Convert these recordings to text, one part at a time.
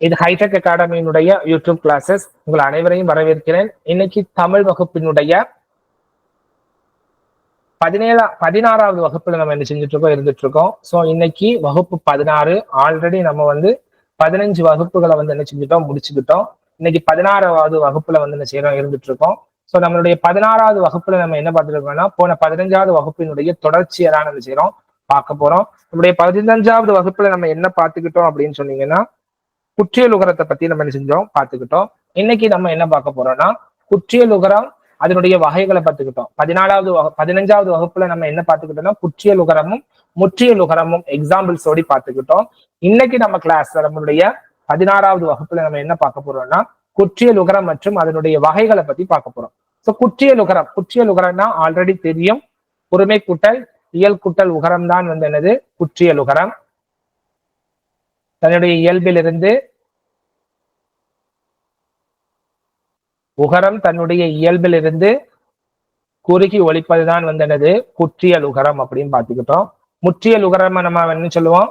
இது hitech அகாடமியினுடைய YouTube classes உங்கள் அனைவரையும் வரவேற்கிறேன். இன்னைக்கு தமிழ் வகுப்பினுடைய பதினேழா பதினாறாவது வகுப்புல நம்ம என்ன செஞ்சுட்டு இருக்கோம் இருந்துட்டு இருக்கோம் ஸோ இன்னைக்கு வகுப்பு பதினாறு. ஆல்ரெடி நம்ம வந்து பதினஞ்சு வகுப்புகளை வந்து என்ன செஞ்சுட்டோம்? முடிச்சுக்கிட்டோம். இன்னைக்கு பதினாறாவது வகுப்புல வந்து என்ன செய்யறோம் இருந்துட்டு இருக்கோம் ஸோ நம்மளுடைய பதினாறாவது வகுப்புல நம்ம என்ன பார்த்துருக்கோம்னா போன பதினஞ்சாவது வகுப்பினுடைய தொடர்ச்சியரான என்ன செய்யறோம் பார்க்க போறோம். நம்முடைய பதினஞ்சாவது வகுப்புல நம்ம என்ன பார்த்துக்கிட்டோம் அப்படின்னு சொன்னீங்கன்னா குற்றியலுகரத்தை பத்தி நம்ம என்ன செஞ்சோம்? பார்த்துக்கிட்டோம். இன்னைக்கு நம்ம என்ன பார்க்க போறோம்னா குற்றியலுகரம் அதனுடைய வகைகளை பார்த்துக்கிட்டோம். பதினாலாவது வகு பதினஞ்சாவது வகுப்புல நம்ம என்ன பார்த்துக்கிட்டோம்னா குற்றியலுகரமும் முற்றியலுகரமும் எக்ஸாம்பிள்ஸோடி பார்த்துக்கிட்டோம். இன்னைக்கு நம்ம கிளாஸ்ல நம்மளுடைய பதினாறாவது வகுப்புல நம்ம என்ன பார்க்க போறோம்னா குற்றியலுகரம் மற்றும் அதனுடைய வகைகளை பத்தி பார்க்க போறோம். ஸோ குற்றியலுகரம் குற்றியலுகரம்னா ஆல்ரெடி தெரியும். பொறுமை கூட்டல் இயல் கூட்டல் உகரம் தான் வந்து என்னது? குற்றியலுகரம். தன்னுடைய இயல்பிலிருந்து உகரம் தன்னுடைய இயல்பிலிருந்து குறுகி ஒழிப்பதுதான் வந்து என்னது? குற்றியல் உகரம் அப்படின்னு பார்த்துக்கிட்டோம். முற்றியல் உகரம் நம்ம என்ன சொல்லுவோம்?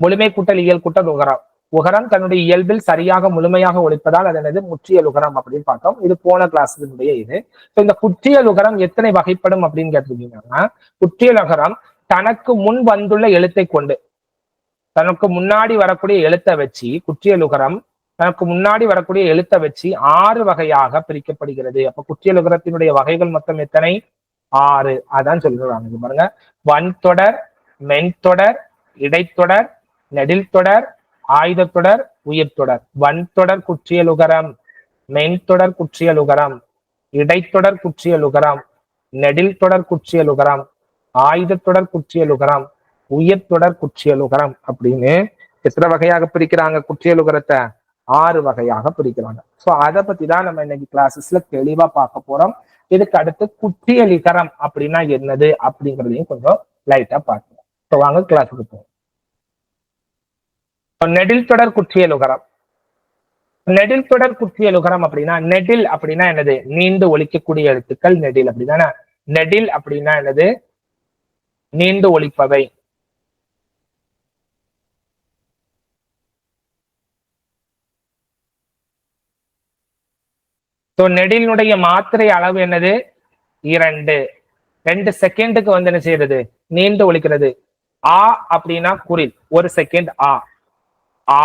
முழுமை கூட்டல் இயல் கூட்டல் உகரம். உகரம் தன்னுடைய இயல்பில் சரியாக முழுமையாக ஒழிப்பதால் அது என்னது? முற்றியல் உகரம் அப்படின்னு பார்த்தோம். இது போன கிளாஸினுடைய இது. இந்த குற்றியல் உகரம் எத்தனை வகைப்படும் அப்படின்னு கேட்டிருக்கீங்கன்னா குற்றியல் உகரம் தனக்கு முன் வந்துள்ள எழுத்தை கொண்டு தனக்கு முன்னாடி வரக்கூடிய எழுத்தை வச்சு குற்றியலுகரம் தனக்கு முன்னாடி வரக்கூடிய எழுத்தை வச்சு ஆறு வகையாக பிரிக்கப்படுகிறது. அப்ப குற்றியலுகரத்தினுடைய வகைகள் மொத்தம் எத்தனை? ஆறு. அதான் சொல்றாங்க பாருங்க. வன்தொடர் மென்தொடர் இடைத்தொடர் நெடில் தொடர் ஆயுதத்தொடர் உயிர்த்தொடர். வன்தொடர் குற்றியலுகரம் மென்தொடர் குற்றியலுகரம் இடைத்தொடர் குற்றியலுகரம் நெடில் தொடர் குற்றியலுகரம் ஆயுதத்தொடர் குற்றியலுகரம் உயர்தொடர் குற்றியலுகரம் அப்படின்னு எத்தனை வகையாக பிரிக்கிறாங்க குற்றியலுகரத்தை ஆறு வகையாக பிரிக்கிறாங்க. ஸோ அதை பத்தி தான் நம்ம இன்னைக்கு கிளாஸஸ்ல தெளிவா பார்க்க போறோம். இதுக்கு அடுத்து குற்றியலிகரம் அப்படின்னா என்னது அப்படிங்கிறதையும் கொஞ்சம் லைட்டா பார்க்கலாம் ஸோ வாங்க கிளாஸுக்கு போவோம். நெடில் தொடர் குற்றியலுகரம் நெடில் தொடர் குற்றியலுகரம் அப்படின்னா நெடில் அப்படின்னா என்னது? நீண்டு ஒழிக்கக்கூடிய எழுத்துக்கள் நெடில் அப்படின்னா நெடில் அப்படின்னா என்னது? நீண்டு ஒழிப்பவை ஸோ நெடிலினுடைய மாத்திரை அளவு என்னது? இரண்டு. ரெண்டு செகண்டுக்கு வந்து என்ன செய்யறது? நீண்டு ஒழிக்கிறது. ஆ அப்படின்னா குரில். ஒரு செகண்ட் ஆ. ஆ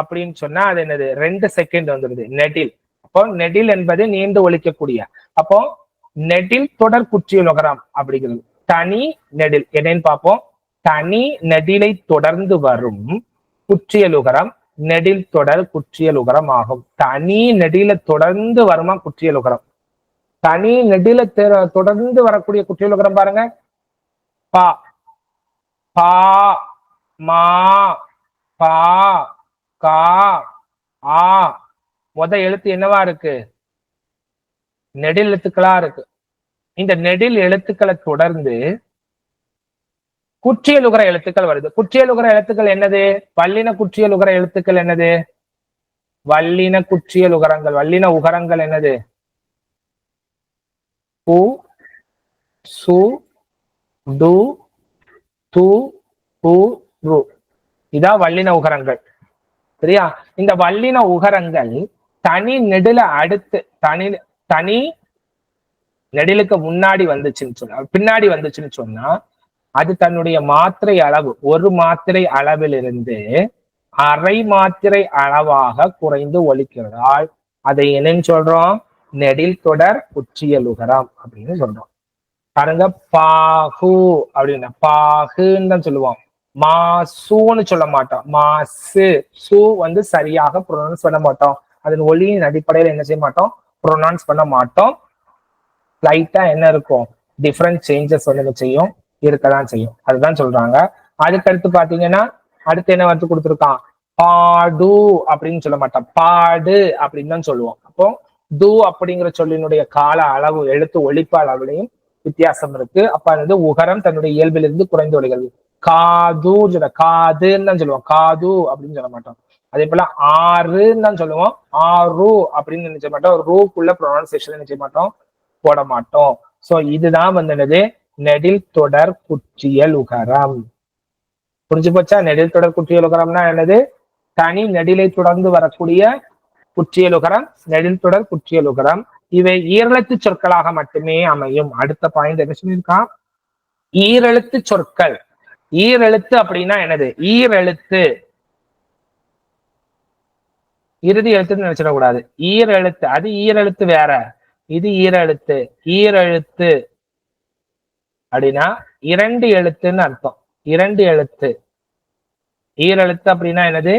அப்படின்னு சொன்னா அது என்னது? ரெண்டு செகண்ட் வந்துடுது நெடில். அப்போ நெடில் என்பது நீண்டு ஒழிக்கக்கூடிய. அப்போ நெடில் தொடர் குற்றியுலகரம் அப்படிங்கிறது. தனி நெடில். என்னன்னு பார்ப்போம். தனி நெடிலை தொடர்ந்து வரும் குற்றியலுகரம் நெடில் தொடர் குற்றியல் உகரம் ஆகும். தனி நெடில தொடர்ந்து வருமா குற்றியல் உகரம்? தனி நெடில தொடர்ந்து வரக்கூடிய குற்றியல் உகரம் பாருங்க. பா. பா. மா. பா. கா. ஆ. முத எழுத்து என்னவா இருக்கு? நெடில் எழுத்துக்களா இருக்கு. இந்த நெடில் எழுத்துக்களை தொடர்ந்து குற்றியலுகர எழுத்துக்கள் வருது. குற்றியலுகர எழுத்துக்கள் என்னது? வல்லின குற்றியலுகர எழுத்துக்கள் என்னது? வல்லின குற்றியல் உகரங்கள் வல்லின உகரங்கள் என்னது? பு சு டு து பு ரு. இதான் வல்லின உகரங்கள். சரியா? இந்த வல்லின உகரங்கள் தனி நெடுல அடுத்து தனி தனி நெடிலுக்கு முன்னாடி வந்துச்சுன்னு சொன்னா பின்னாடி வந்துச்சுன்னு சொன்னா அது தன்னுடைய மாத்திரை அளவு. ஒரு மாத்திரை அளவிலிருந்து அரை மாத்திரை அளவாக குறைந்து ஒழிக்கிறதால் அதை என்னன்னு சொல்றோம்? நெடில் தொடர் உச்சியலுகரம் அப்படின்னு சொல்றோம். பாருங்க பாகு அப்படின்னா பாகுன்னு தான் சொல்லுவோம். மாசுன்னு சொல்ல மாட்டோம். மாசு. சு வந்து சரியாக ப்ரொனவுன்ஸ் பண்ண மாட்டோம். அதன் ஒளியின் அடிப்படையில் என்ன செய்ய மாட்டோம்? ப்ரொனவுன்ஸ் பண்ண மாட்டோம். லைட்டா என்ன இருக்கும்? டிஃப்ரெண்ட் சேஞ்சஸ் வந்து செய்யும்? இருக்கதான் செய்யும். அதுதான் சொல்றாங்க. அதுக்கடுத்து பாத்தீங்கன்னா அடுத்து என்ன வந்து கொடுத்துருக்கான்? பாடு அப்படின்னு சொல்ல மாட்டான். பாடு அப்படின்னு தான் சொல்லுவோம். அப்போ து அப்படிங்கிற சொல்லினுடைய கால அளவு எழுத்து ஒழிப்பு அளவுலையும் வித்தியாசம் இருக்கு. அப்ப அது உகரம் தன்னுடைய இயல்பிலிருந்து குறைந்து ஒழிகிறது காது சொல்ல காதுன்னு தான் சொல்லுவோம். காது அப்படின்னு சொல்ல மாட்டோம். அதே போல ஆறுன்னு தான் சொல்லுவோம். ஆறு அப்படின்னு நினைச்ச மாட்டோம். ரூக்குள்ள ப்ரொனன்சியேஷன் நினைச்ச மாட்டோம். போட மாட்டோம். சோ இதுதான் வந்து என்னது நெடில் தொடர் குற்றியல் உகரம். புரிஞ்சு போச்சா? நெடில் தொடர் குற்றியல் உகரம்னா என்னது? தனி நெடிலை தொடர்ந்து வரக்கூடிய குற்றியலுகரம் நெடில் தொடர் குற்றியலுகரம் இவை ஈரெழுத்து சொற்களாக மட்டுமே அமையும். அடுத்த பாயிண்ட் என்ன சொல்லியிருக்கான் ஈரெழுத்து சொற்கள். ஈரெழுத்து அப்படின்னா என்னது? ஈரெழுத்து. இறுதி எழுத்துன்னு நினைச்சிடக்கூடாது ஈரெழுத்து. அது ஈரெழுத்து வேற. இது ஈரெழுத்து. ஈரெழுத்து. அப்படின்னா இரண்டு எழுத்துன்னு அர்த்தம். இரண்டு எழுத்து. ஈரெழுத்து அப்படின்னா என்னது?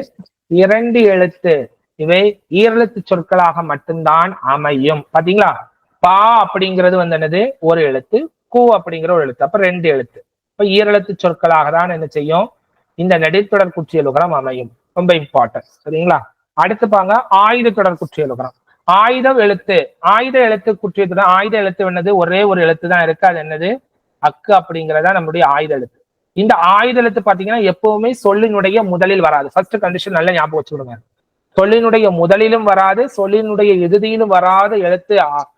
இரண்டு எழுத்து. இவை ஈரெழுத்து சொற்களாக மட்டும்தான் அமையும். பாத்தீங்களா? பா அப்படிங்கிறது வந்து என்னது? ஒரு எழுத்து கு அப்படிங்கிற ஒரு எழுத்து. அப்ப ரெண்டு எழுத்து. இப்ப ஈரெழுத்து சொற்களாக தான் என்ன செய்யும்? இந்த நெடித்தொடர் குற்றியலுகரம் அமையும். ரொம்ப இம்பார்ட்டன்ட் சரிங்களா? அடுத்து பாங்க ஆயுத தொடர் குற்றியலுகரம் ஆயுதம் எழுத்து. ஆயுத எழுத்து குற்றியத்துடன் ஆயுத எழுத்து என்னது? ஒரே ஒரு எழுத்து தான் இருக்கு. அது என்னது? அக்கு அப்படிங்கிறதா நம்மளுடைய ஆயுத எழுத்து. இந்த ஆயுத எழுத்து பாத்தீங்கன்னா எப்பவுமே சொல்லினுடைய முதலில் வராது. ஃபர்ஸ்ட் கண்டிஷன் நல்லா ஞாபகம் வச்சுக்கிடுங்க. சொல்லினுடைய முதலிலும் வராது சொல்லினுடைய இறுதியிலும் வராத எழுத்து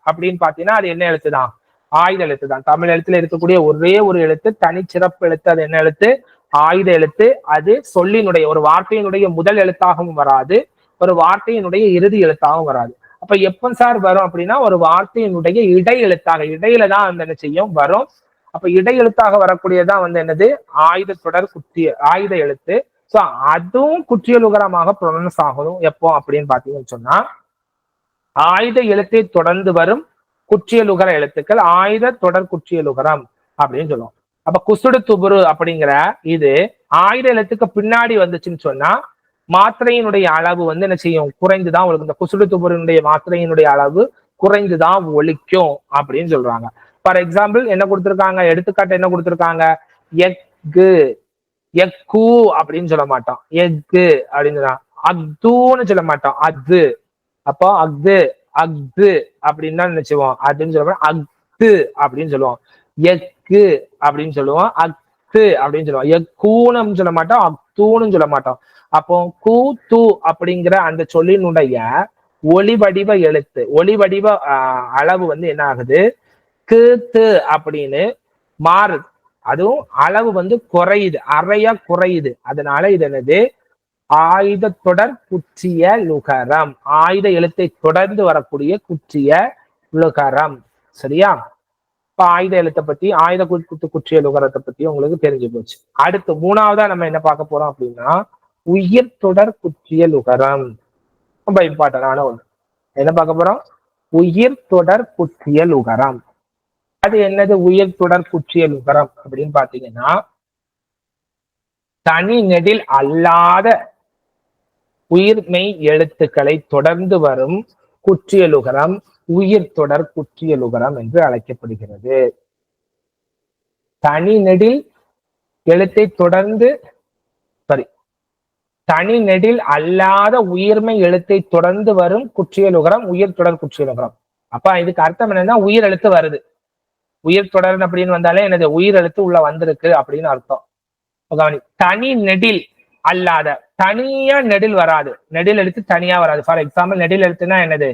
அப்படின்னு பாத்தீங்கன்னா அது என்ன எழுத்து தான் ஆயுத எழுத்து தான் தமிழ் எழுத்துல இருக்கக்கூடிய ஒரே ஒரு எழுத்து தனிச்சிறப்பு எழுத்து அது என்ன எழுத்து? ஆயுத எழுத்து. அது சொல்லினுடைய ஒரு வார்த்தையினுடைய முதல் எழுத்தாகவும் வராது ஒரு வார்த்தையினுடைய இறுதி எழுத்தாகவும் வராது. அப்ப எப்ப சார் வரும் அப்படின்னா ஒரு வார்த்தையினுடைய இடை எழுத்தாக இடையில தான் அந்த என்ன செய்யும்? வரும். அப்ப இடையெழுத்தாக வரக்கூடியதான் வந்து என்னது? ஆயுத தொடர் குற்றிய ஆயுத எழுத்து. சோ அதுவும் குற்றியலுகரமாக ப்ரொனன்ஸ் ஆகணும். எப்போ அப்படின்னு பாத்தீங்கன்னு சொன்னா ஆயுத எழுத்தை தொடர்ந்து வரும் குற்றியலுகர எழுத்துக்கள் ஆயுத தொடர் குற்றியலுகரம் அப்படின்னு சொல்லுவோம். அப்ப குசுடு துபுரு அப்படிங்கிற இது ஆயுத எழுத்துக்கு பின்னாடி வந்துச்சுன்னு சொன்னா மாத்திரையினுடைய அளவு வந்து என்ன செய்யும்? குறைந்துதான் உங்களுக்கு இந்த குசுடு துபுரினுடைய மாத்திரையினுடைய அளவு குறைந்துதான் ஒழிக்கும் அப்படின்னு சொல்றாங்க. ஃபார் எக்ஸாம்பிள் என்ன கொடுத்துருக்காங்க? எடுத்துக்காட்டு என்ன கொடுத்துருக்காங்க? எக்கு எக்கு அப்படின்னு சொல்ல மாட்டோம். எக்கு அப்படின்னு சொல்ல அத்துன்னு சொல்ல மாட்டோம். அது. அப்போ அஃது அஃது அப்படின்னு தான் நினைச்சுவோம். அதுன்னு சொல்ல மாட்டோம் அஃது அப்படின்னு சொல்லுவோம். எக்கு அப்படின்னு சொல்லுவோம். அக்து அப்படின்னு சொல்லுவோம். எக்கூன்னு சொல்ல மாட்டோம். அக்தூன்னு சொல்ல மாட்டோம். அப்போ கூ தூ அப்படிங்கிற அந்த சொல்லினுடைய ஒளி வடிவ எழுத்து ஒளி வடிவ அளவு வந்து என்ன ஆகுது? கு அப்படின்னு மாறுது. அதுவும் அளவு வந்து குறையுது. அறையா குறையுது. அதனால இது என்னது? ஆயுத தொடர் குற்றிய லுகரம். ஆயுத எழுத்தை தொடர்ந்து வரக்கூடிய குற்றிய லுகரம். சரியா? இப்ப ஆயுத எழுத்தை பத்தி ஆயுத குத்து குற்றிய லுகரத்தை பத்தி உங்களுக்கு தெரிஞ்சு போச்சு. அடுத்து மூணாவதா நம்ம என்ன பார்க்க போறோம் அப்படின்னா உயிர் தொடர் குற்றிய லுகரம். ரொம்ப இம்பார்ட்டன்டான ஒண்ணு. என்ன பார்க்க போறோம்? உயிர் தொடர் குற்றிய லுகரம். அது என்னது? உயிர் தொடர் குற்றியல் லுகரம் அப்படின்னு பாத்தீங்கன்னா தனி நெடில் அல்லாத உயிர்மெய் எழுத்துக்களை தொடர்ந்து வரும் குற்றியலுகரம் உயிர் தொடர் குற்றியலுகரம் என்று அழைக்கப்படுகிறது. தனி நெடில் எழுத்தை தொடர்ந்து சாரி தனி நெடில் அல்லாத உயிர்மை எழுத்தை தொடர்ந்து வரும் குற்றியலுகரம் உயிர் தொடர் குற்றியலுகரம் அப்ப இதுக்கு அர்த்தம் என்னன்னா உயிர் எழுத்து வருது. உயிர் தொடர் அப்படின்னு வந்தாலே எனது உயிர் எழுத்து உள்ள வந்திருக்கு அப்படின்னு அர்த்தம். கவனி தனி நெடில் அல்லாத தனியா நெடில் வராது. நெடில் எழுத்து தனியா வராது. ஃபார் எக்ஸாம்பிள் நெடில் எழுத்துனா என்னது?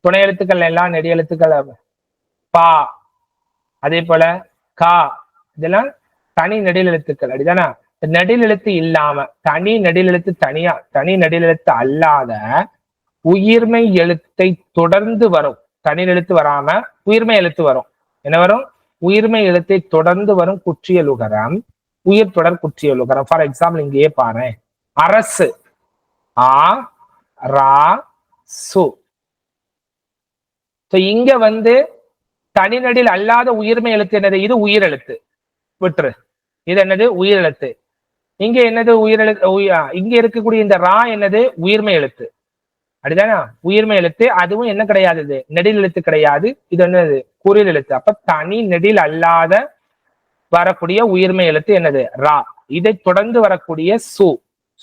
துணை எழுத்துக்கள் எல்லாம் நெடி எழுத்துக்கள் பா அதே போல கா இதெல்லாம் தனி நெடில் எழுத்துக்கள். அப்படிதானா? நெடில் எழுத்து இல்லாம தனி நெடில் எழுத்து தனியா தனி நெடில் எழுத்து அல்லாத உயிர்மை எழுத்தை தொடர்ந்து வரும். தனி எழுத்து வராம உயிர்மை எழுத்து வரும். என்ன வரும்? உயிர்மை எழுத்தை தொடர்ந்து வரும் குற்றியலுகரம் உயிர் தொடர் குற்றியலுகரம் ஃபார் எக்ஸாம்பிள் இங்கேயே பாரு. அரசு. ஆ ரா சு. இங்க வந்து தனிநடில் அல்லாத உயிர்மை எழுத்து என்னது? இது உயிர் எழுத்து. விட்டுரு. இது என்னது? உயிர் எழுத்து. இங்க என்னது? உயிர் எழுத்து இங்க இருக்கக்கூடிய இந்த ரா என்னது? உயிர்மை எழுத்து. அப்படிதானா? உயிர்மை எழுத்து அதுவும் என்ன கிடையாது இது நெடில் எழுத்து கிடையாது. இது என்னது? குறியல் எழுத்து. அப்ப தனி நெடில் அல்லாத வரக்கூடிய உயிர்மை எழுத்து என்னது? ரா. இதை தொடர்ந்து வரக்கூடிய சு.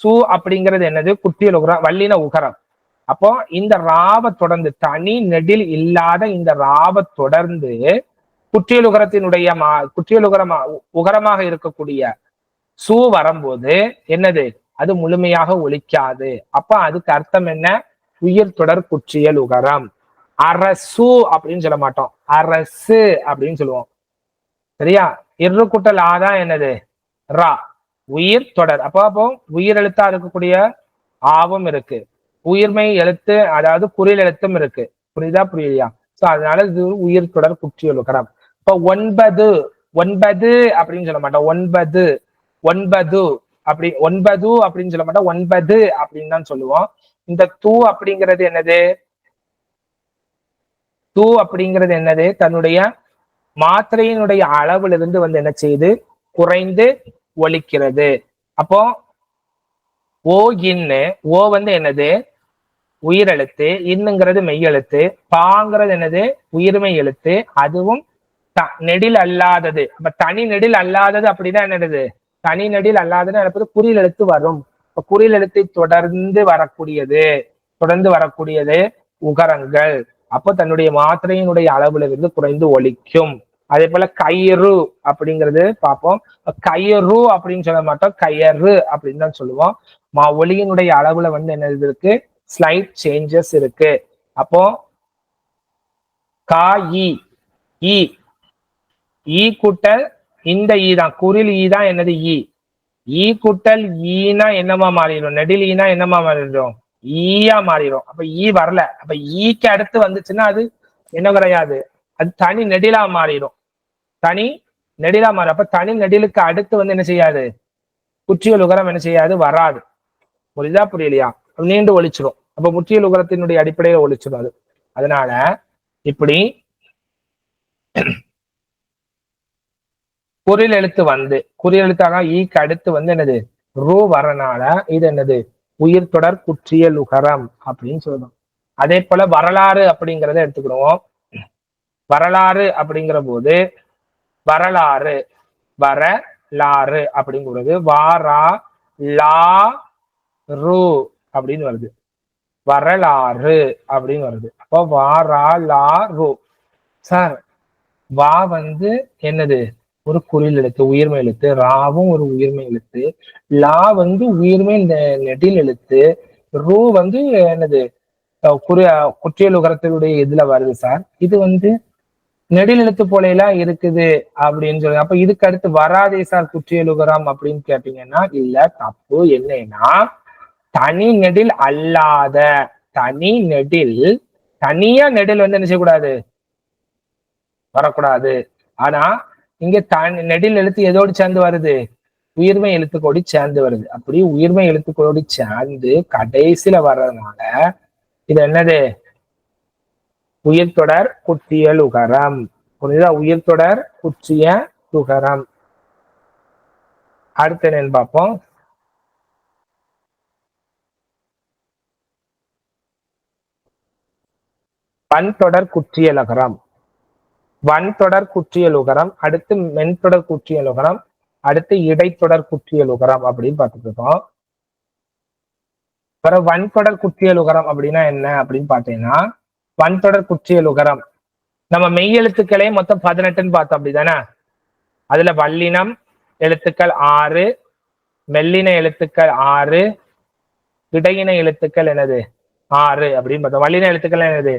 சு அப்படிங்கிறது என்னது? குட்டியல் உகரம் வல்லின உகரம். அப்போ இந்த ராவை தொடர்ந்து தனி நெடில் இல்லாத இந்த ராவை தொடர்ந்து குற்றியலுகரத்தினுடைய மா குற்றியலுகரமா உகரமாக இருக்கக்கூடிய சு வரும்போது என்னது? அது முழுமையாக ஒலிக்காது. அப்ப அதுக்கு அர்த்தம் என்ன? உயிர் தொடர் குற்றியல் உகரம். அரசு அப்படின்னு சொல்ல மாட்டோம். அரசு அப்படின்னு சொல்லுவோம். சரியா? இரு குட்டல் ஆதான் என்னது? ரா. உயிர் தொடர். அப்போ அப்போ உயிர் எழுத்தா இருக்கக்கூடிய ஆவும் இருக்கு. உயிர்மை எழுத்து அதாவது குறியல் எழுத்தும் இருக்கு. புரியுதா புரியலையா? சோ அதனால இது உயிர் தொடர் குற்றியலுகரம் இப்ப ஒன்பது. ஒன்பது அப்படின்னு சொல்ல மாட்டோம். ஒன்பது. ஒன்பது. அப்படி ஒன்பது அப்படின்னு சொல்ல மாட்டோம். ஒன்பது அப்படின்னு தான் சொல்லுவோம். இந்த தூ அப்படிங்கிறது என்னது? தூ அப்படிங்கிறது என்னது? தன்னுடைய மாத்திரையினுடைய அளவுல இருந்து வந்து என்ன செய்யுது? குறைந்து ஒழிக்கிறது அப்போ ஓ இன்னு ஓ வந்து என்னது? உயிரெழுத்து இன்னுங்கிறது மெய்யெழுத்து பாங்கிறது என்னது? உயிர்மை எழுத்து அதுவும் த- நெடில் அல்லாதது. அப்ப தனி நெடில் அல்லாதது அப்படின்னா என்னது? தனி நெடில் அல்லாதது நடப்பது குறில் எழுத்து வரும். இப்ப குறில் எழுத்தை தொடர்ந்து வரக்கூடியது தொடர்ந்து வரக்கூடியது உகரங்கள். அப்போ தன்னுடைய மாத்திரையினுடைய அளவுல இருந்து குறைந்து ஒழிக்கும் அதே போல கயிறு அப்படிங்கிறது பார்ப்போம். கயிறு அப்படின்னு சொல்ல மாட்டோம் கயறு அப்படின்னு தான் சொல்லுவோம். மா ஒளியினுடைய அளவுல வந்து என்ன இருக்கு? ஸ்லைட் சேஞ்சஸ் இருக்கு. அப்போ கா இ ஈ. ஈ கூட்டல் இந்த ஈ தான். குரில் ஈ தான் என்னது? ஈ. ஈ கூட்டல் ஈனா என்னமா மாறிடும்? நெடில் ஈனா என்னமா மாறிடும்? ஈயா மாறிடும். அப்ப ஈ வரல. அப்ப ஈக்கு அடுத்து வந்துச்சுன்னா அது என்ன கிடையாது? அது தனி நெடிலா மாறிடும். தனி நெடிலா மாறும். அப்ப தனி நெடிலுக்கு அடுத்து வந்து என்ன செய்யாது? குற்றியல் உகரம் என்ன செய்யாது? வராது. புரியுதா? புரியலையா? நீண்டு ஒழிச்சிடும் அப்ப முற்றியல் உகரத்தினுடைய அடிப்படையில ஒழிச்சிடும் அது. அதனால இப்படி குறில் எழுத்து வந்து குறில் எழுத்தாக ஈக்கு அடுத்து வந்து என்னது? ரூ வரனால இது என்னது? உயிர் தொடர் குற்றியல் உகரம் அப்படின்னு சொல்றோம். அதே போல வரலாறு அப்படிங்கிறத எடுத்துக்கிடுவோம். வரலாறு அப்படிங்கிற போது வரலாறு வரலாறு அப்படிங்கிறது வாரா லா ரூ அப்படின்னு வருது. வரலாறு அப்படின்னு வருது. அப்போ வாரா லா ரூ சார் வா வந்து என்னது? ஒரு குறில் எழுத்து உயிர்மை எழுத்து ராவும் ஒரு உயிர்மை எழுத்து லா வந்து உயிர்மை இந்த நெடில் எழுத்து ரூ வந்து என்னது குறி குற்றியல் உகரத்தினுடைய இதுல வருது சார். இது வந்து நெடில் எழுத்து போல எல்லாம் இருக்குது அப்படின்னு சொல்லி அப்ப இதுக்கு அடுத்து வராதே சார் குற்றியல் உகரம் அப்படின்னு கேட்டீங்கன்னா இல்ல தப்பு. என்னன்னா தனி நெடில் அல்லாத தனி நெடில் தனியா நெடில் வந்து என்ன செய்யக்கூடாது? வரக்கூடாது. ஆனா இங்க தான் நெடில் எழுத்து எதோடு சேர்ந்து வருது? உயிர்மை எழுத்துக்கோடி சேர்ந்து வருது. அப்படி உயிர்மை எழுத்துக்கோடி சேர்ந்து கடைசியில வர்றதுனால இது என்னது? உயிர்தொடர் குற்றியல் உகரம் புரியுதா? உயிர்த்தொடர் குற்றிய லுகரம். அடுத்து என்னன்னு பார்ப்போம். வன்தொடர் குற்றியலகரம் வன்தொடர் குற்றியல் உகரம் அடுத்து மென்தொடர் குற்றியல் உகரம் அடுத்து இடைத்தொடர் குற்றியலுகரம் அப்படின்னு பார்த்துட்டு இருக்கோம். அப்புறம் வன்தொடர் குற்றியல் உகரம் அப்படின்னா என்ன அப்படின்னு பார்த்தீங்கன்னா வன்தொடர் குற்றியலுகரம் நம்ம மெய் எழுத்துக்களே மொத்தம் பதினெட்டுன்னு பார்த்தோம் அப்படிதானே? அதுல வல்லினம் எழுத்துக்கள் ஆறு மெல்லின எழுத்துக்கள் ஆறு இடையின எழுத்துக்கள் என்னது? ஆறு அப்படின்னு பார்த்தோம். வல்லின எழுத்துக்கள் என்னது?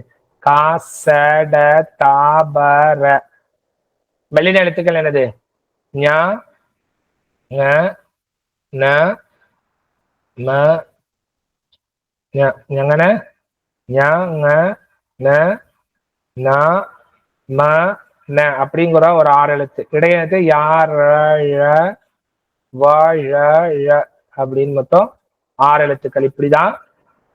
காசட தாபர மெல்லின எழுத்துக்கள் என்னது? ந ம ஞ- ந ந ம ந. அப்படிங்கிற ஒரு ஆறு எழுத்து. இடையெழுத்து யார் வ அப்படின்னு மொத்தம் ஆறு எழுத்துக்கள். இப்படிதான்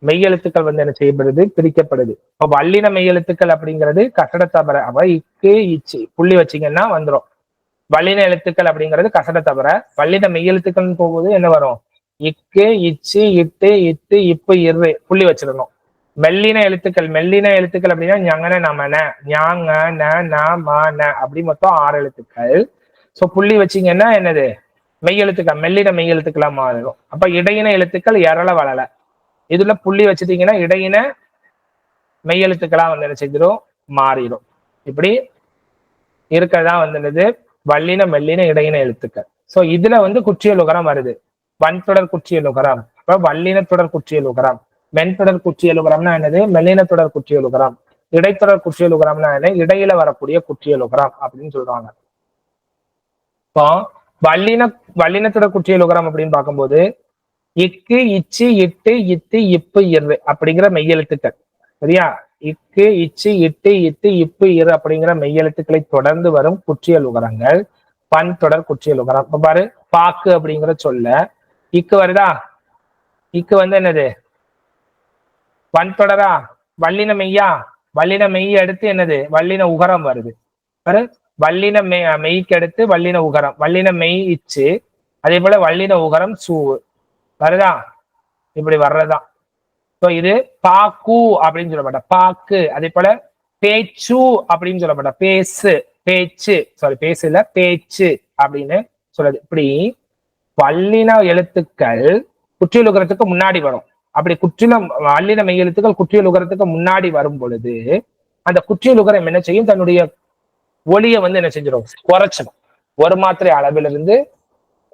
மெய்யெழுத்துக்கள் வந்து என்ன செய்யப்படுது? பிரிக்கப்படுது. இப்போ வல்லின மெய்யெழுத்துக்கள் அப்படிங்கிறது கசடத்தபர அவ இக்கு இச்சு புள்ளி வச்சீங்கன்னா வந்துடும் வல்லின எழுத்துக்கள் அப்படிங்கிறது கசடத்தபர வல்லின மெய்யெழுத்துக்கள்னு போகும்போது என்ன வரும்? இக்கு இச்சு இட்டு இட்டு இப்பு இரு புள்ளி வச்சிடணும். மெல்லின எழுத்துக்கள். மெல்லின எழுத்துக்கள் அப்படின்னா ஞங்கன நமன. ஞாங்க ந ந ம ந. அப்படி மொத்தம் ஆறு எழுத்துக்கள். ஸோ புள்ளி வச்சீங்கன்னா என்னது? மெய்யெழுத்துக்கள். மெல்லின மெய்யெழுத்துக்களா மாறிடும். அப்ப இடையின எழுத்துக்கள் எரள வளல. இதுல புள்ளி வச்சுட்டீங்கன்னா இடையின மெய்யெழுத்துக்களா வந்து என்ன செஞ்சிடும் மாறிடும். இப்படி இருக்கிறதா வந்து என்னது? வல்லின மெல்லின இடையின எழுத்துக்கள். சோ இதுல வந்து குற்றியல் உகரம் வருது வன்தொடர் குற்றியல் உகரம் வல்லின தொடர் குற்றியல் உகரம் மென்தொடர் குற்றியல் உகரம்னா என்னது? மெல்லினத்தொடர் குற்றியல் உகரம் இடைத்தொடர் குற்றியல் உகரம்னா என்ன? இடையில வரக்கூடிய குற்றியல் உகரம் அப்படின்னு சொல்றாங்க. இப்போ வல்லின வல்லினத்தோட குற்றியல் உகரம் அப்படின்னு பார்க்கும்போது இக்கு இச்சு இட்டு இத்து இப்பு இரு அப்படிங்கிற மெய்யெழுத்துக்கள் சரியா? இக்கு இச்சு இட்டு இத்து இப்பு இரு அப்படிங்கிற மெய்யெழுத்துக்களை தொடர்ந்து வரும் குற்றியல் உகரங்கள். பன் தொடர் குற்றியல் உகரம். இப்ப பாரு பாக்கு அப்படிங்கிற சொல்ல. இக்கு வருதா? இக்கு வந்து என்னது? பன் தொடரா? வல்லின மெய்யா? வல்லின மெய் அடுத்து என்னது? வல்லின உகரம் வருது. பாரு வல்லின மெய் மெய்க்கு அடுத்து வல்லின உகரம். வல்லின மெய் இச்சு. அதே போல வல்லின உகரம் சூவு வருதா? இப்படி வர்றதுதான். ஸோ இது பாக்கு அப்படின்னு சொல்லப்பட்ட பாக்கு. அதே போல பேச்சு அப்படின்னு சொல்லப்பட்ட பேசு. பேச்சு. சாரி பேசு இல்ல பேச்சு அப்படின்னு சொல்றது. இப்படி வல்லின எழுத்துக்கள் குற்றியலுகரத்துக்கு முன்னாடி வரும். அப்படி குற்றிலம் வல்லின மெய் எழுத்துக்கள் குற்றியலுகரத்துக்கு முன்னாடி வரும் பொழுது அந்த குற்றியலுகரம் என்ன செய்யும்? தன்னுடைய ஒளியை வந்து என்ன செஞ்சிடும்? குறைச்சிடும். ஒரு மாத்திரை அளவிலிருந்து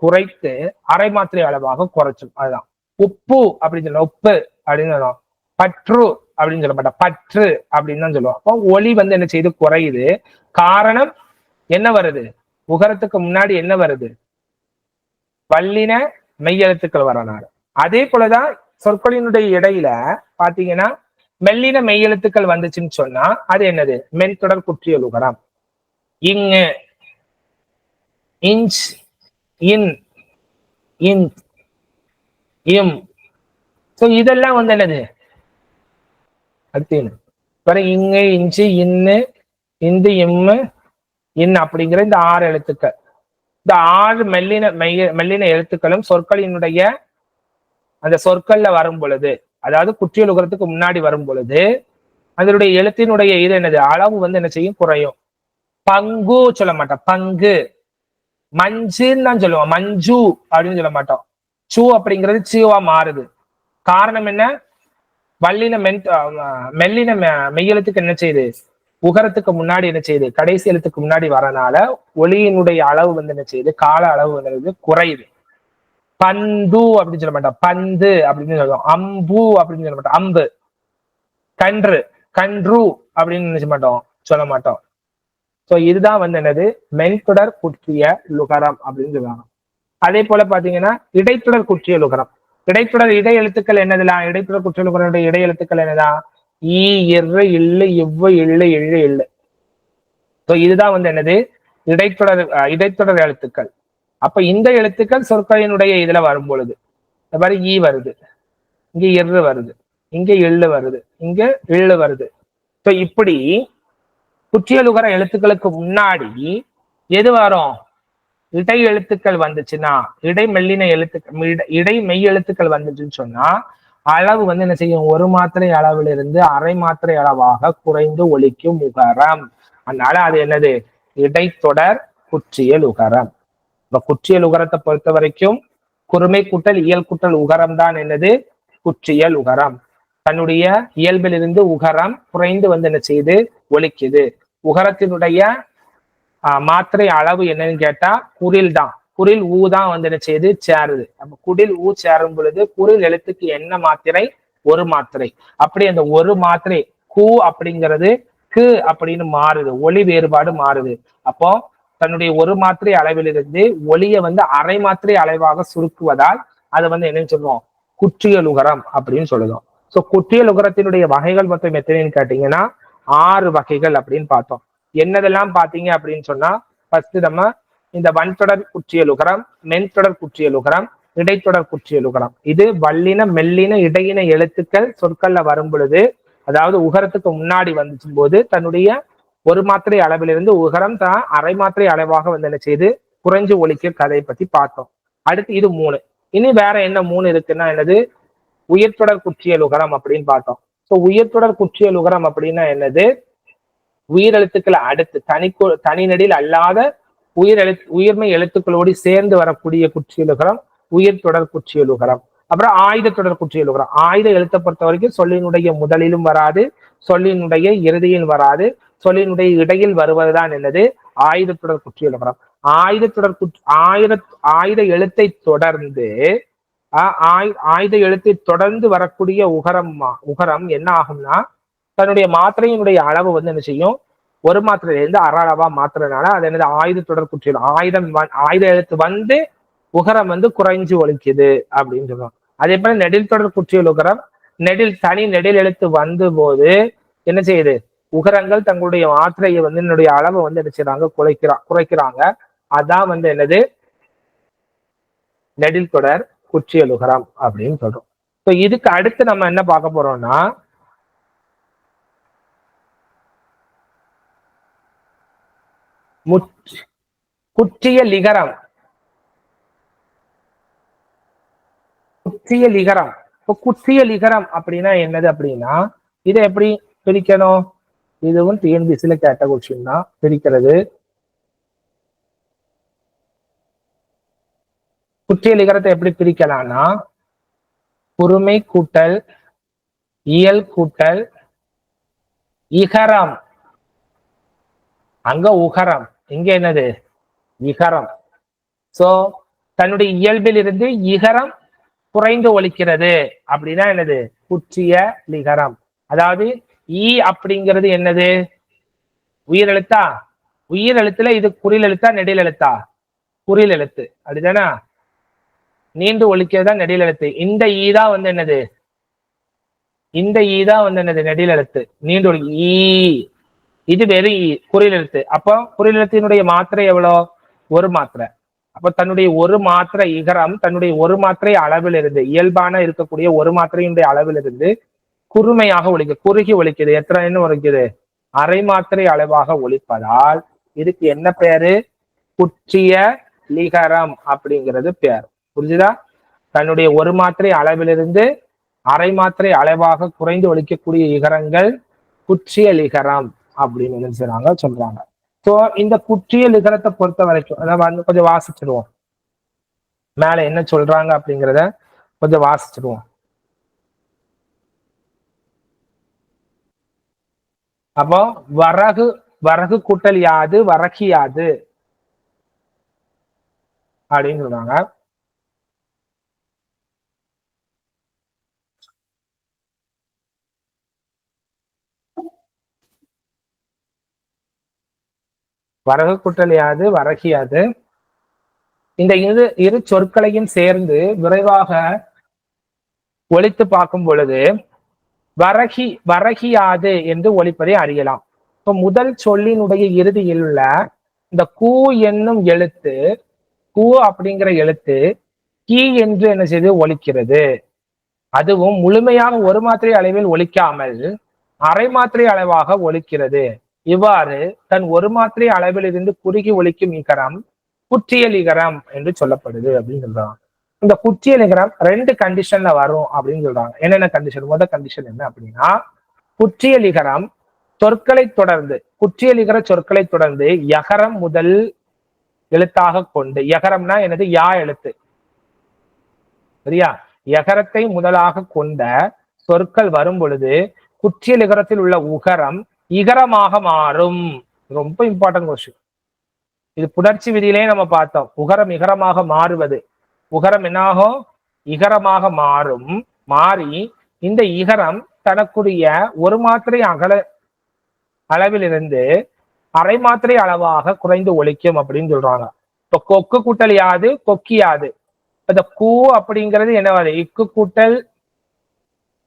குறைத்து அரை மாத்திரை அளவாக குறைச்சும். அதுதான். உப்பு அப்படின்னு சொல்லுவோம். உப்பு அப்படின்னு சொல்லுவோம். பற்று அப்படின்னு சொல்ல மாட்டோம். பற்று அப்படின்னு தான் சொல்லுவோம். அப்போ ஒளி வந்து என்ன செய்யுது குறையுது. காரணம் என்ன வருது? உகரத்துக்கு முன்னாடி என்ன வருது? வல்லின மெய்யெழுத்துக்கள் வரனாரு அதே போலதான் சொற்களினுடைய இடையில பாத்தீங்கன்னா மெல்லின மெய்யெழுத்துக்கள் வந்துச்சுன்னு சொன்னா அது என்னது? மென் தொடர் குற்றியல் உகரம். இங்கு இன்ச் இன் இன் இம். ஸோ இதெல்லாம் வந்து என்னது? அடுத்து பாருங்க இங்கு இன்ச்சு இன்னு இந்து இம்மு இன் அப்படிங்கிற இந்த ஆறு எழுத்துக்கள். இந்த ஆறு மெல்லின மெய்ய மெல்லின எழுத்துக்களும் சொற்களினுடைய அந்த சொற்கள்ல வரும் பொழுது அதாவது குற்றியல் முன்னாடி வரும் பொழுது அதனுடைய எழுத்தினுடைய இது என்னது? அளவு வந்து என்ன செய்யும்? குறையும். பங்கு சொல்ல மாட்டோம். பங்கு. மஞ்சுன்னு தான் சொல்லுவோம். மஞ்சு அப்படின்னு சொல்ல மாட்டோம். சூ அப்படிங்கிறது சீவா மாறுது. காரணம் என்ன? வல்லின மென் மெல்லின மெ- மெய்யெழுத்துக்கு என்ன செய்யுது உகரத்துக்கு முன்னாடி என்ன செய்யுது கடைசி எழுத்துக்கு முன்னாடி வரனால ஒளியினுடைய அளவு வந்து என்ன செய்யுது கால அளவு வந்து குறையுது. பந்து அப்படின்னு சொல்ல மாட்டோம். பந்து அப்படின்னு சொல்லுவோம். அம்பு அப்படின்னு சொல்ல மாட்டோம். அம்பு. கன்று. கன்று அப்படின்னு நினைச்ச மாட்டோம்? சொல்ல மாட்டோம். ஸோ இதுதான் வந்து என்னது? மென்தொடர் குற்றிய லுகரம் அப்படின்னு சொல்லுவாங்க. அதே போல பாத்தீங்கன்னா இடைத்தொடர் குற்றிய லுகரம். இடைத்தொடர் இடை எழுத்துக்கள் என்னதுலாம் இடைத்தொடர் குற்றிய லுகரனுடைய இடை எழுத்துக்கள் என்னதான் ஈ இரு இல்லு இவ்வு இல்லு இழு இல்லு. ஸோ இதுதான் வந்து என்னது? இடைத்தொடர் இடைத்தொடர் எழுத்துக்கள். அப்ப இந்த எழுத்துக்கள் சொற்களினுடைய இதுல வரும் பொழுது இந்த மாதிரி ஈ வருது. இங்க இரு வருது. இங்க எள்ளு வருது. இங்க இள்ளு வருது. சோ இப்படி குற்றியலுகர எழுத்துக்களுக்கு முன்னாடி எது வரும்? இடை எழுத்துக்கள் வந்துச்சுன்னா இடை மெல்லின எழுத்துக்கள் இடை- மெய் எழுத்துக்கள் வந்துச்சுன்னு சொன்னா அளவு வந்து என்ன செய்யும்? ஒரு மாத்திரை அளவிலிருந்து அரை மாத்திரை அளவாக குறைந்து ஒழிக்கும் உகரம். அதனால அது என்னது? இடைத்தொடர் குற்றியல் உகரம் இப்ப குற்றியல் உகரத்தை பொறுத்த வரைக்கும் குறுமை கூட்டல் இயல் கூட்டல் உகரம் தான் என்னது? குற்றியல் உகரம் தன்னுடைய இயல்பிலிருந்து உகரம் குறைந்து வந்து என்ன செய்யுது ஒலிக்குது. உகரத்தினுடைய ஆஹ், மாத்திரை அளவு என்னன்னு கேட்டா குரில் தான். குரில் ஊ தான் வந்து என்ன செய்யுது சேருது. அப்ப குடில் ஊ சேரும் பொழுது குரில் எழுத்துக்கு என்ன மாத்திரை? ஒரு மாத்திரை. அப்படி அந்த ஒரு மாத்திரை கு அப்படிங்கிறது கு அப்படின்னு மாறுது. ஒளி வேறுபாடு மாறுது. அப்போ தன்னுடைய ஒரு மாத்திரை அளவிலிருந்து ஒளியை வந்து அரை மாத்திரை அளவாக சுருக்குவதால் அது வந்து என்னன்னு சொல்லுவோம்? குற்றியலுகரம் அப்படின்னு சொல்லுவோம். சோ குற்றியலுகரத்தினுடைய வகைகள் மொத்தம் எத்தனைன்னு கேட்டீங்கன்னா ஆறு வகைகள் அப்படின்னு பார்த்தோம். என்னதெல்லாம் பாத்தீங்க அப்படின்னு சொன்னா ஃபர்ஸ்ட் நம்ம இந்த வன்தொடர் குற்றியலுகரம் மென்தொடர் குற்றியலுகரம் இடைத்தொடர் குற்றியலுகரம் இது வல்லின மெல்லின இடையின எழுத்துக்கள் சொற்கள்ல வரும் பொழுது அதாவது உகரத்துக்கு முன்னாடி வந்துச்சும் போது தன்னுடைய ஒரு மாத்திரை அளவிலிருந்து உகரம் தான் அரை மாத்திரை அளவாக வந்து என்ன செய்து குறைஞ்சு ஒழிக்க கதையை பத்தி பார்த்தோம். அடுத்து இது மூணு. இனி வேற என்ன மூணு இருக்குன்னா என்னது? உயர்தொடர் குற்றியல் உகரம் அப்படின்னு பார்த்தோம். ஸோ உயர்த்தொடர் குற்றியல் உகரம் அப்படின்னா என்னது? உயிரெழுத்துக்களை அடுத்து தனி தனிநடில் அல்லாத உயிர் எழுத்து உயிர்மை எழுத்துக்களோடு சேர்ந்து வரக்கூடிய குற்றியலுகரம் உயிர் தொடர் குற்றியலுகரம் அப்புறம் ஆயுத தொடர் குற்றியலுகரம் ஆயுத எழுத்தை பொறுத்த வரைக்கும் சொல்லினுடைய முதலிலும் வராது சொல்லினுடைய இறுதியில் வராது சொல்லினுடைய இடையில் வருவதுதான் என்னது? ஆயுத தொடர் குற்றியலுகரம் ஆயுத தொடர் குற் ஆயுத ஆயுத எழுத்தை தொடர்ந்து ஆயுத எழுத்தை தொடர்ந்து வரக்கூடிய உகரம் உகரம் என்ன ஆகும்னா தன்னுடைய மாத்திரையினுடைய அளவு வந்து என்ன செய்யும்? ஒரு மாத்திரையில இருந்து அரை அளவா மாத்துறதுனால அது என்னது? ஆயுத தொடர் குற்றியல் ஆயுதம் ஆயுத எழுத்து வந்து உகரம் வந்து குறைஞ்சு ஒழிக்குது அப்படின்னு சொல்லுவாங்க அதே போல நெடில் தொடர் குற்றியல் உகரம் நெடில் தனி நெடில் எழுத்து வந்த போது என்ன செய்யுது? உகரங்கள் தங்களுடைய மாத்திரையை வந்து என்னுடைய அளவை வந்து என்ன செய்யறாங்க குறைக்கிறா குறைக்கிறாங்க. அதான் வந்து என்னது? நெடில் தொடர் குச்சியலுகரம் அப்படின்னு சொல்றோம். இப்போ இதுக்கு அடுத்து நம்ம என்ன பார்க்க போறோம்னா குற்றிய லிகரம். குற்றிய லிகரம். இப்போ குற்றிய லிகரம் அப்படின்னா என்னது அப்படின்னா இதை எப்படி பிரிக்கணும்? இதுவும் டிஎன்பிசியில கேட்ட கொஸ்டின் தான். பிரிக்கிறது குற்றியலிகரத்தை எப்படி பிரிக்கலாம்னா பொறுமை கூட்டல் இயல் கூட்டல் இகரம். அங்க உகரம். இங்க என்னது? இகரம். சோ தன்னுடைய இயல்பில் இருந்து இகரம் குறைந்து ஒழிக்கிறது அப்படின்னா என்னது? குற்றிய லிகரம் அதாவது ஈ அப்படிங்கிறது என்னது? உயிரெழுத்தா? உயிரெழுத்துல இது குறில் எழுத்தா நெடில் எழுத்தா குறில் எழுத்து அப்படிதானா நீண்டு ஒலிக்கிறதா நெடில் எழுத்து இந்த ஈ தான் வந்து என்னது? இந்த ஈ தான் வந்து என்னது? நெடில் எழுத்து நீண்டு ஒழி ஈ. இது வெறும் ஈ குறில் எழுத்து அப்போ குறில் எழுத்தினுடைய மாத்திரை எவ்வளோ? ஒரு மாத்திரை. அப்ப தன்னுடைய ஒரு மாத்திரை இகரம் தன்னுடைய ஒரு மாத்திரை அளவில் இருந்து இயல்பான இருக்கக்கூடிய ஒரு மாத்திரையினுடைய அளவில் இருந்து குறுமையாக ஒழிக்க குறுகி ஒழிக்குது எத்தனை ஒழிக்குது அரை மாத்திரை அளவாக ஒழிப்பதால் இதுக்கு என்ன பேரு? குற்றிய லிகரம் அப்படிங்கிறது பேர். புரிஞ்சுதா? தன்னுடைய ஒரு மாத்திரை அளவிலிருந்து அரை மாத்திரை அளவாக குறைந்து ஒழிக்கக்கூடிய இகரங்கள் குற்றியல் இகரம் அப்படின்னு என்ன செய்றாங்க? சொல்றாங்க. ஸோ இந்த குற்றிய இகரத்தை பொறுத்த வரைக்கும் அதாவது வந்து கொஞ்சம் வாசிச்சிடுவோம் மேல என்ன சொல்றாங்க அப்படிங்கிறத கொஞ்சம் வாசிச்சிடுவோம் அப்போ வரகு வரகு கூட்டல் யாது வரகி யாது அப்படின்னு சொல்றாங்க. வரகு கூட்டல் வரகியாது. வரகி இந்த இரு இரு சொற்களையும் சேர்ந்து விரைவாக ஒழித்து பார்க்கும் பொழுது வரகி வரகியாது என்று ஒழிப்பதை அறியலாம். இப்ப முதல் சொல்லினுடைய இறுதியில் உள்ள இந்த கூ என்னும் எழுத்து கூ அப்படிங்கிற எழுத்து கீ என்று என்ன செய்து ஒலிக்கிறது. அதுவும் முழுமையாக ஒரு மாத்திரை அளவில் ஒலிக்காமல் அரை மாத்திரை அளவாக ஒலிக்கிறது. இவ்வாறு தன் ஒரு மாத்திரை அளவில் இருந்து குறுகி ஒழிக்கும் இகரம் குற்றியல் இகரம் என்று சொல்லப்படுது அப்படின்னு சொல்றாங்க. இந்த குற்றியல் இகரம் ரெண்டு கண்டிஷன்ல வரும் அப்படின்னு சொல்றாங்க. என்னென்ன கண்டிஷன் முதல் கண்டிஷன் என்ன அப்படின்னா குற்றியல் இகரம் சொற்களை தொடர்ந்து குற்றியல் இகர சொற்களை தொடர்ந்து யகரம் முதல் எழுத்தாக கொண்டு யகரம்னா எனது யா எழுத்து. சரியா? யகரத்தை முதலாக கொண்ட சொற்கள் வரும் பொழுது குற்றியல் இகரத்தில் உள்ள உகரம் இகரமாக மாறும். ரொம்ப இம்பார்ட்டன்ட் கொஸ்டின் இது புணர்ச்சி விதியிலே நம்ம பார்த்தோம். உகரம் இகரமாக மாறுவது. உகரம் என்னாகும் இகரமாக மாறும். மாறி இந்த இகரம் தனக்குரிய ஒரு மாத்திரை அகல அளவிலிருந்து அரை மாத்திரை அளவாக குறைந்து ஒழிக்கும் அப்படின்னு சொல்றாங்க. இப்ப கொக்கு கூட்டல் யாது? கொக்கி யாது? இந்த கூ அப்படிங்கிறது என்ன வருது இக்கு கூட்டல்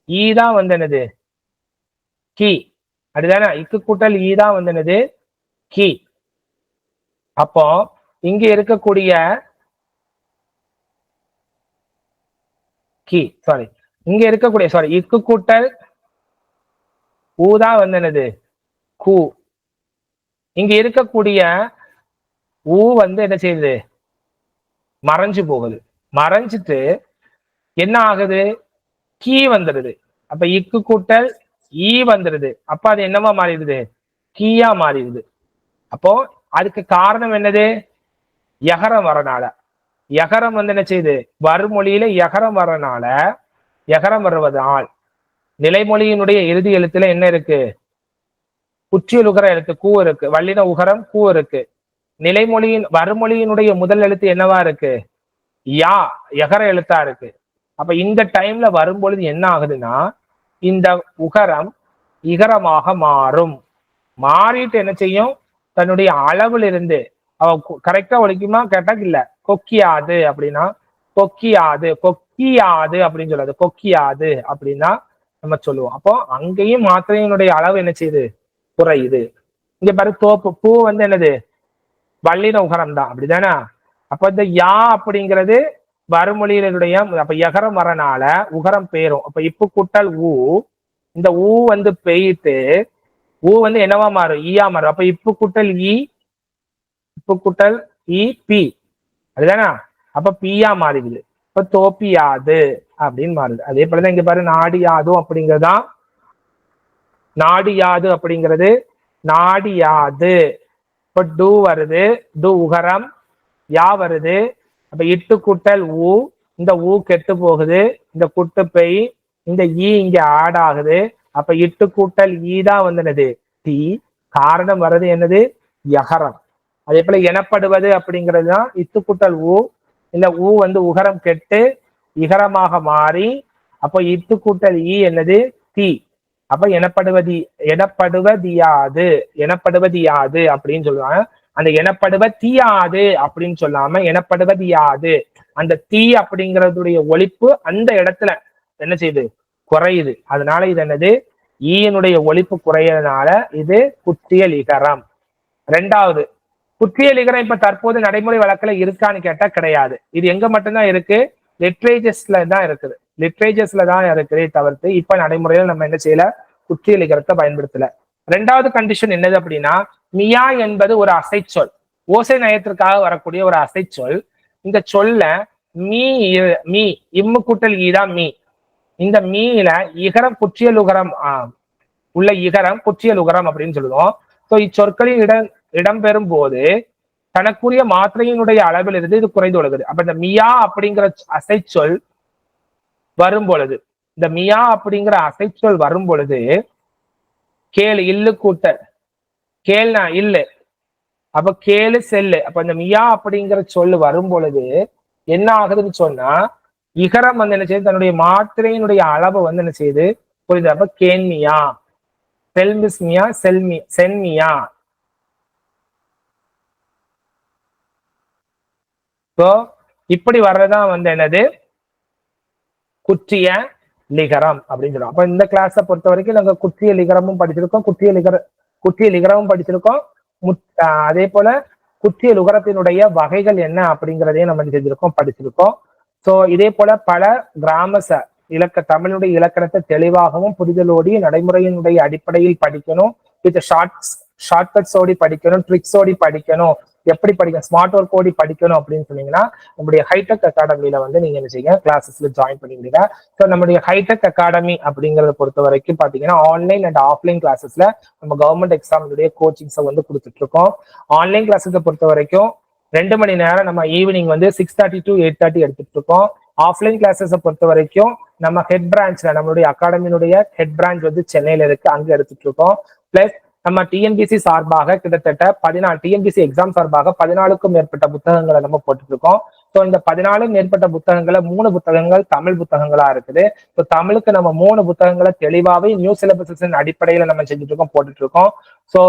ஈ தான் வந்து என்னது? கி. அப்படிதானே? இக்கு கூட்டல் ஈ தான் வந்து என்னது கி. அப்போ இங்க இருக்கக்கூடிய கி சாரி இங்க இருக்கக்கூடிய சாரி இக்கு கூட்டல் ஊதா வந்து என்னது கூ. இங்க இருக்கக்கூடிய ஊ வந்து என்ன செய்யுது? மறைஞ்சு போகுது. மறைஞ்சிட்டு என்ன ஆகுது? கீ வந்துடுது. அப்ப இக்கு கூட்டல் E ஈ வந்துடுது அப்ப அது என்னவா மாறிடுது? கீயா மாறிடுது. அப்போ அதுக்கு காரணம் என்னது? யகரம் வரனால. யகரம் வந்து என்ன செய்யுது? வறுமொழியில யகரம் வரனால யகரம் வருவதால் நிலைமொழியினுடைய இறுதி எழுத்துல என்ன இருக்கு? குற்றியல் உகர எழுத்து கூ இருக்கு. வல்லின உகரம் கூ இருக்கு. நிலைமொழியின் வறுமொழியினுடைய முதல் எழுத்து என்னவா இருக்கு? யா யகர எழுத்தா இருக்கு. அப்ப இந்த டைம்ல வரும்பொழுது என்ன ஆகுதுன்னா இந்த உகரம் இகரமாக மாறும். மாறிட்டு என்ன செய்யும்? தன்னுடைய அளவுல இருந்து அவ கரெக்டா ஒழிக்குமா கேட்டா இல்ல. கொக்கியாது அப்படின்னா கொக்கியாது கொக்கியாது அப்படின்னு சொல்லாது. கொக்கியாது அப்படின்னா நம்ம சொல்லுவோம். அப்போ அங்கேயும் மாத்திரையினுடைய அளவு என்ன செய்யுது? குறையுது. இங்க பாரு தோப்பு பூ வந்து என்னது? வள்ளின உகரம் தான். அப்படிதானே? அப்ப இந்த யா அப்படிங்கிறது வறுமொழியினுடைய அப்ப எகரம் வரனால உகரம் பெயரும் அப்ப இப்பு கூட்டல் ஊ. இந்த ஊ வந்து பெய்த்து ஊ வந்து என்னவா மாறும்? ஈயா மாறும். அப்ப இப்பு கூட்டல் இ இப்பு கூட்டல் இ பி. அதுதானா? அப்ப பியா மாறிடுது இப்ப தோப்பியாது அப்படின்னு மாறுது. அதே போலதான் இங்க பாரு நாடியாதும் அப்படிங்கறதுதான் நாடியாது அப்படிங்கிறது நாடியாது இப்ப டூ வருது டு உகரம் யா வருது அப்ப இட்டு கூட்டல் ஊ இந்த ஊ கெட்டு போகுது இந்த குட்டு பெய் இந்த ஈ இங்க ஆட் ஆகுது. அப்ப இட்டு கூட்டல் ஈ தான் வந்து என்னது டி காரணம் வர்றது என்னது? யகரம். அதே போல எனப்படுவது அப்படிங்கிறது தான் இத்து கூட்டல் ஊ. இந்த ஊ வந்து உகரம் கெட்டு இகரமாக மாறி அப்போ இத்து கூட்டல் ஈ என்னது? தி. அப்ப எனப்படுவதி எனப்படுவதியாது எனப்படுவதியாது அப்படின்னு சொல்லுவாங்க. அந்த எனப்படுவ தீயாது அப்படின்னு சொல்லாம எனப்படுவதியாது அந்த தீ அப்படிங்கறதுடைய ஒழிப்பு அந்த இடத்துல என்ன செய்யுது? குறையுது. அதனால இது என்னது? ஈயனுடைய ஒழிப்பு குறையறதுனால இது குற்றியல் இகரம் ரெண்டாவது குற்றியல் இகரம் இப்ப தற்போது நடைமுறை வழக்குல இருக்கான்னு கேட்டா கிடையாது. இது எங்க மட்டும்தான் இருக்கு? லிட்ரேச்சர்ஸ்ல தான் இருக்குது. லிட்ரேச்சர்ஸ்ல தான் இருக்குதே தவிர்த்து இப்ப நடைமுறையில நம்ம என்ன செய்யல? குற்றியல் இகரத்தை பயன்படுத்தல. ரெண்டாவது கண்டிஷன் என்னது அப்படின்னா மியா என்பது ஒரு அசைச்சொல். ஓசை நயத்திற்காக வரக்கூடிய ஒரு அசைச்சொல். இந்த சொல்ல மீ இ- மீ இம்மு கூட்டல் ஈதான் மீ. இந்த மீல இகரம் புற்றியலுகரம் ஆஹ், உள்ள இகரம் குற்றியல் உகரம் அப்படின்னு சொல்லுவோம். ஸோ இச்சொற்களில் இடம் இடம்பெறும் போது தனக்குரிய மாத்திரையினுடைய அளவில் இருந்து இது குறைந்து ஒழுகுது அப்ப இந்த மியா அப்படிங்கிற அசைச்சொல் வரும் பொழுது இந்த மியா அப்படிங்கிற அசைச்சொல் வரும் பொழுது கேளு இல்லு கூட்ட கேள்னா இல்லு. அப்ப கேளு செல்லு. அப்ப இந்த மியா அப்படிங்கிற சொல்லு வரும் பொழுது என்ன ஆகுதுன்னு சொன்னா இகரம் வந்து என்ன செய்யுது? தன்னுடைய மாத்திரையினுடைய அளவு வந்து என்ன செய்யுது? புரியுது? அப்ப கேன்மியா செல்மிஸ்மியா செல்மி சென்மியா இப்போ இப்படி வர்றதுதான் வந்து என்னது? குற்றிய லிகரம் அப்படின்னு சொல்லுவோம் அப்ப இந்த கிளாஸை பொறுத்த வரைக்கும் நாங்க குற்றிய லிகரமும் படிச்சிருக்கோம். குற்றிய லிகர குற்றிய நிகரமும் படிச்சிருக்கோம். ஆஹ் அதே போல குற்றிய உகரத்தினுடைய வகைகள் என்ன அப்படிங்கிறதையும் நம்ம செஞ்சிருக்கோம் படிச்சிருக்கோம். சோ இதே போல பல கிராம ச இலக்க தமிழுடைய இலக்கணத்தை தெளிவாகவும் புரிதலோடி நடைமுறையினுடைய அடிப்படையில் படிக்கணும். வித் ஷார்ட் ஷார்ட்கட்ஸோடி படிக்கணும் ட்ரிக்ஸோடி படிக்கணும். எப்படி படிக்கணும் ஸ்மார்ட் ஒர்க் ஓடி படிக்கணும் அப்படின்னு சொன்னீங்கன்னா நம்முடைய ஹைடெக் அகாடமியில வந்து நீங்க என்ன செய்யுங்க கிளாஸஸ்ல ஜாயின் பண்ணிக்கிறீங்க ஸோ நம்முடைய ஹைடெக் அகாடமி அப்படிங்கறத பொறுத்த வரைக்கும் பாத்தீங்கன்னா ஆன்லைன் அண்ட் ஆஃப்லைன் கிளாஸஸ்ல நம்ம கவர்மெண்ட் எக்ஸாமினுடைய கோச்சிங்ஸை வந்து கொடுத்துட்டு இருக்கோம் ஆன்லைன் கிளாஸஸை பொறுத்த வரைக்கும் ரெண்டு மணி நேரம் நம்ம ஈவினிங் வந்து six thirty to eight thirty எடுத்துட்டு இருக்கோம் ஆஃப்லைன் கிளாஸஸை பொறுத்த வரைக்கும் நம்ம ஹெட் பிரான்ச்ல நம்மளுடைய அகாடமியினுடைய ஹெட் பிரான்ச் வந்து சென்னையில இருக்கு அங்க எடுத்துட்டு இருக்கோம் பிளஸ் நம்ம டிஎன்பிசி சார்பாக கிட்டத்தட்ட பதினாலு டிஎன்பிசி எக்ஸாம் சார்பாக பதினாலுக்கும் மேற்பட்ட புத்தகங்களை நம்ம போட்டுருக்கோம் ஸோ இந்த பதினாலு மேற்பட்ட புத்தகங்களை மூணு புத்தகங்கள் தமிழ் புத்தகங்களா இருக்குது. ஸோ தமிழுக்கு நம்ம மூணு புத்தகங்களை தெளிவாகவே நியூ சிலபஸின் அடிப்படையில நம்ம செஞ்சுட்டு இருக்கோம் போட்டுட்டு இருக்கோம். ஸோ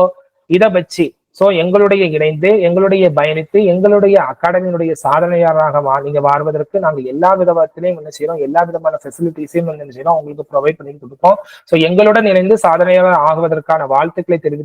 இதை வச்சு ஸோ எங்களுடைய இணைந்து எங்களுடைய பயணித்து எங்களுடைய அகாடமியினுடைய சாதனையாளராக வா நீங்க வாழ்வதற்கு நாங்க எல்லா விதத்திலையும் என்ன செய்யறோம் எல்லா விதமான ஃபெசிலிட்டிஸையும் என்ன செய்யறோம் உங்களுக்கு ப்ரொவைட் பண்ணி கொடுப்போம். ஸோ எங்களுடன் இணைந்து சாதனையாளர் ஆகுவதற்கான வாழ்த்துக்களை தெரிவித்து